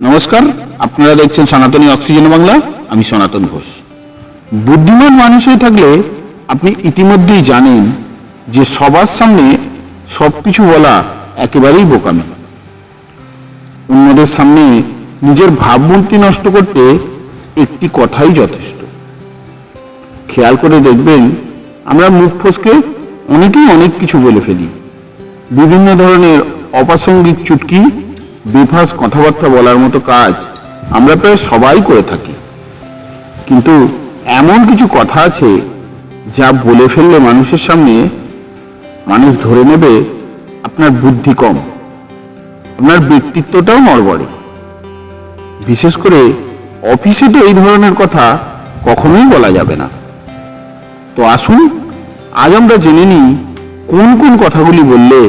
নমস্কার, আপনারা দেখছেন সনাতনী অক্সিজেন বাংলা, আমি সনাতন ঘোষ। বুদ্ধিমান মানুষ হয়ে থাকলে আপনি ইতিমধ্যেই জানেন যে সবার সামনে সব কিছু বলা একেবারেই বোকামি অন্যদের সামনে নিজের ভাবমূর্তি নষ্ট করতে একটি কথাই যথেষ্ট। খেয়াল করে দেখবেন, আমরা মুখ ফসকে অনেকেই অনেক কিছু বলে ফেলি। বিভিন্ন ধরনের অপ্রাসঙ্গিক চুটকি বেফাস কথাবার্তা বলার মতো কাজ আমরা প্রায় সবাই করে থাকি। কিন্তু এমন কিছু কথা আছে যা বলে ফেললে মানুষের সামনে মানুষ ধরে নেবে আপনার বুদ্ধি কম, আপনার ব্যক্তিত্বটাও নড়বড়ে। বিশেষ করে অফিসে তো এই ধরনের কথা কখনোই বলা যাবে না। তো আসুন, আজ আমরা জেনে নিই কোন কোন কথাগুলি বললে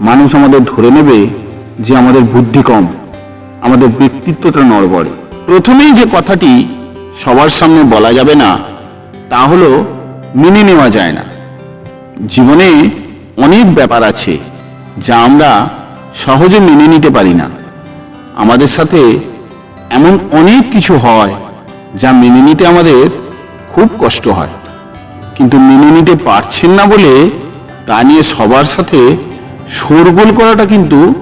মানুষ আমাদের ধরে নেবে যে আমাদের বুদ্ধি কম, আমাদের ব্যক্তিত্বটা নড়বড়ে। প্রথমেই যে কথাটি সবার সামনে বলা যাবে না, তা হলো মেনে নেওয়া যায় না। জীবনে অনেক ব্যাপার আছে যা আমরা সহজে মেনে নিতে পারি না। আমাদের সাথে এমন অনেক কিছু হয় যা মেনে নিতে আমাদের খুব কষ্ট হয়। কিন্তু মেনে নিতে পারছেন না বলে তা নিয়ে সবার সাথে শোরগোল করাটা কিন্তু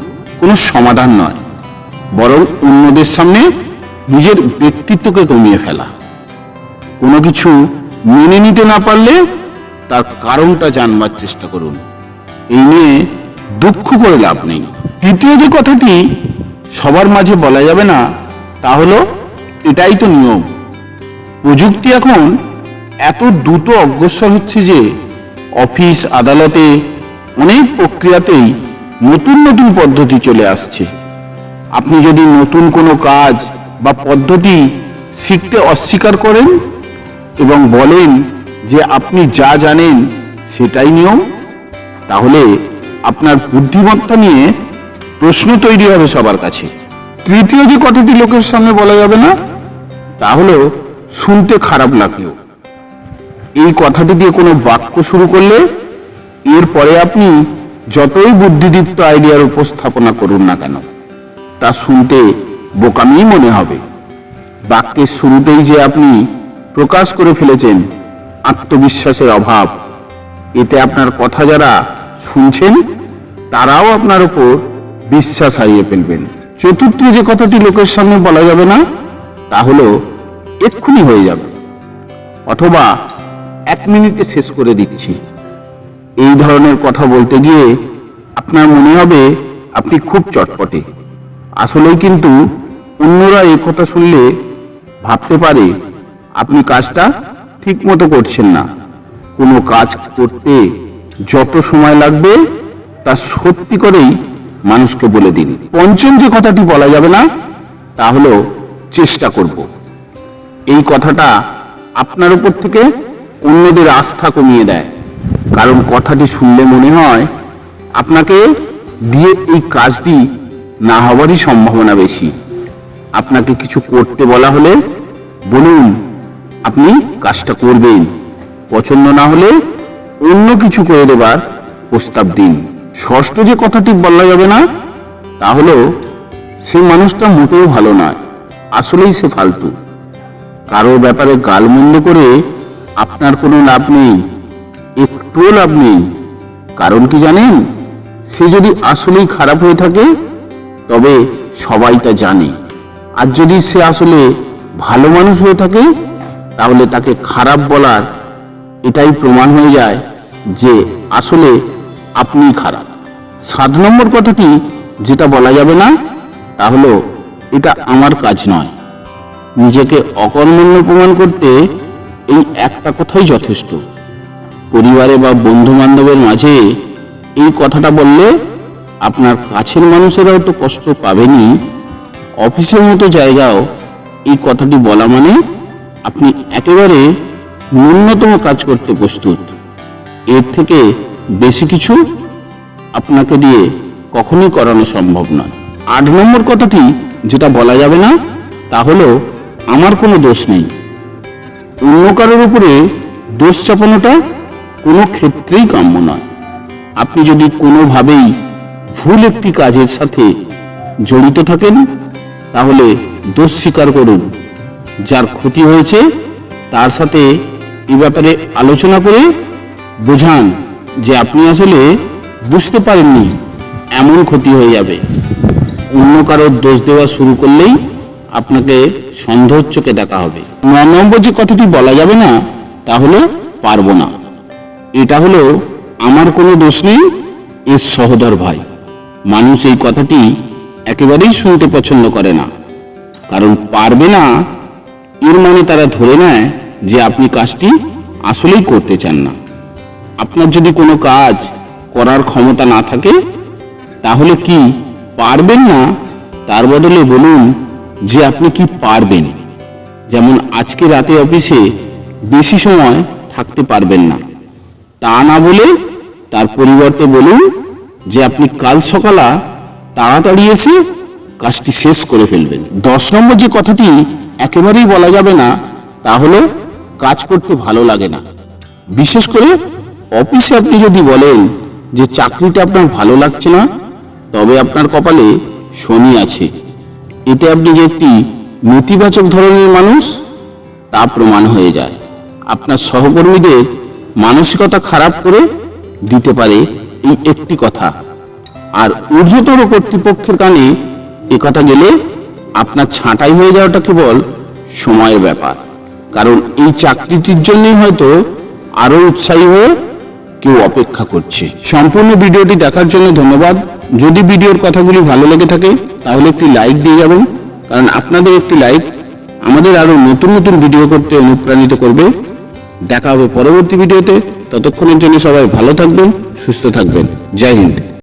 কোনো সমাধান নয়, বরং অন্যদের সামনে নিজের ব্যক্তিত্বকে কমিয়ে ফেলা। কোনো কিছু মেনে নিতে না পারলে তার কারণটা জানবার চেষ্টা করুন। এই নিয়ে দুঃখ করে লাভ নেই। তৃতীয় যে কথাটি সবার মাঝে বলা যাবে না, তা হলো এটাই তো নিয়ম। প্রযুক্তি এখন এত দ্রুত অগ্রসর হচ্ছে যে অফিস, আদালতে অনেক প্রক্রিয়াতেই নতুন নতুন পদ্ধতি চলে আসছে। আপনি যদি নতুন কোনো কাজ বা পদ্ধতি শিখতে অস্বীকার করেন এবং বলেন যে আপনি যা জানেন সেটাই নিয়ম, তাহলে আপনার বুদ্ধিমত্তা নিয়ে প্রশ্ন তৈরি হবে সবার কাছে। তৃতীয় যে কথাটি লোকের সামনে বলা যাবে না, তা হলো শুনতে খারাপ লাগলেও। এই কথাটি দিয়ে কোনো বাক্য শুরু করলে এরপরে আপনি যতই বুদ্ধিদীপ্ত আইডিয়ার উপস্থাপনা করুন না কেন, তা শুনতে বোকামি মনে হবে। বাক্যের শুরুতেই যে আপনি প্রকাশ করে ফেলেছেন আত্মবিশ্বাসের অভাব, এতে আপনার কথা যারা শুনছেন, তারাও আপনার উপর বিশ্বাস হারিয়ে ফেলবেন। চতুর্থ যে কথাটি লোকের সামনে বলা যাবে না, তা হলো এক্ষুনি হয়ে যাবে। অথবা এক মিনিটে শেষ করে দিচ্ছি। এই ধরনের কথা বলতে গিয়ে আপনার মনে হবে আপনি খুব চটপটে। আসলেই কিন্তু অন্যরা এই কথা শুনলে ভাবতে পারে আপনি কাজটা ঠিক মতো করছেন না। কোনো কাজ করতে যত সময় লাগবে তা সত্যি করেই মানুষকে বলে দিন। পঞ্চম যে কথাটি বলা যাবে না, তা হলো চেষ্টা করব। এই কথাটা আপনার উপর থেকে অন্যদের আস্থা কমিয়ে দেয়। কারণ কথাটি শুনলে মনে হয় আপনাকে দিয়ে এই কাজটি না হওয়ারই সম্ভাবনা বেশি। আপনাকে কিছু করতে বলা হলে বলুন, আপনি কাজটা করবেন। পছন্দ না হলে অন্য কিছু করে দেবার প্রস্তাব দিন। ষষ্ঠ যে কথাটি বলা যাবে না, তা হলো, সে মানুষটা মোটেও ভালো নয়, আসলেই সে ফালতু। কারোর ব্যাপারে গালমন্দ করে আপনার কোনো লাভ নেই। একটুও লাভ নেই। কারণ কি জানেন? সে যদি আসলেই খারাপ হয়ে থাকে, তবে সবাই তা জানে। আর যদি সে আসলে ভালো মানুষ হয়ে থাকে, তাহলে তাকে খারাপ বলার এটাই প্রমাণ হয়ে যায় যে আসলে আপনি খারাপ। সাত নম্বর কথাটি যেটা বলা যাবে না, তা হলো, এটা আমার কাজ নয়। নিজেকে অকর্মণ্য প্রমাণ করতে এই একটা কথাই যথেষ্ট। পরিবারে বা বন্ধু বান্ধবের মাঝে এই কথাটা বললে আপনার কাছের মানুষেরাও তো কষ্ট পাবেনই অফিসের মতো জায়গাও এই কথাটি বলা মানে আপনি একেবারে ন্যূনতম কাজ করতে প্রস্তুত। এর থেকে বেশি কিছু আপনাকে দিয়ে কখনোই করানো সম্ভব নয়। আট নম্বর কথাটি যেটা বলা যাবে না, তা হলো, আমার কোনো দোষ নেই। অন্য কারোর উপরে দোষ চাপানোটা কোনো ক্ষেত্রেই কাম্য নয়। আপনি যদি কোনোভাবেই ভুল একটি কাজের সাথে জড়িত থাকেন, তাহলে দোষ স্বীকার করুন। যার ক্ষতি হয়েছে, তার সাথে এ ব্যাপারে আলোচনা করে বোঝান যে আপনি আসলে বুঝতে পারেননি, এমন ক্ষতি হয়ে যাবে। অন্য কারোর দোষ দেওয়া শুরু করলেই আপনাকে সন্দেহের চোখে দেখা হবে। ন নম্বর যে কথাটি বলা যাবে না, তা হলো পারব না। এটা হলো আমার কোনো দোষ নেই, এর সহদর ভাই। মানুষ এই কথাটি একেবারেই শুনতে পছন্দ করে না। কারণ পারবে না, এর মানে তারা ধরে নেয় যে আপনি কাজটি আসলেই করতে চান না। আপনার যদি কোনো কাজ করার ক্ষমতা না থাকে, তাহলে কি পারবেন না? তার বদলে বলুন যে আপনি কি পারবেন। যেমন আজকে রাতে অফিসে বেশি সময় থাকতে পারবেন না। তা না বলে তার পরিবর্তে বলুন যে আপনি কাল সকালা তাড়াতাড়ি এসে কাজটি শেষ করে ফেলবেন। দশ নম্বর যে কথাটি একেবারেই বলা যাবে না, তা হলো কাজ করতে ভালো লাগে না। বিশেষ করে অফিসে আপনি যদি বলেন যে চাকরিটা আপনার ভালো লাগছে না, তবে আপনার কপালে শনি আছে। এতে আপনি যে একটি নেতিবাচক ধরনের মানুষ, তা প্রমাণ হয়ে যায়। আপনার সহকর্মীদের মানসিকতা খারাপ করে দিতে পারে এই একটি কথা। আর ঊর্ধ্বতর কর্তৃপক্ষের কানে এ কথা গেলে আপনার ছাঁটাই হয়ে যাওয়াটা কেবল সময়ের ব্যাপার। কারণ এই চাকরিটির জন্যই হয়তো আরও উৎসাহী হয়ে কেউ অপেক্ষা করছে। সম্পূর্ণ ভিডিওটি দেখার জন্য ধন্যবাদ। যদি ভিডিওর কথাগুলি ভালো লেগে থাকে, তাহলে একটি লাইক দিয়ে যাবেন। কারণ আপনাদের একটি লাইক আমাদের আরও নতুন নতুন ভিডিও করতে অনুপ্রাণিত করবে। দেখা হবে পরবর্তী ভিডিওতে। ততক্ষণের জন্য সবাই ভালো থাকবেন সুস্থ থাকবেন। জয় হিন্দ।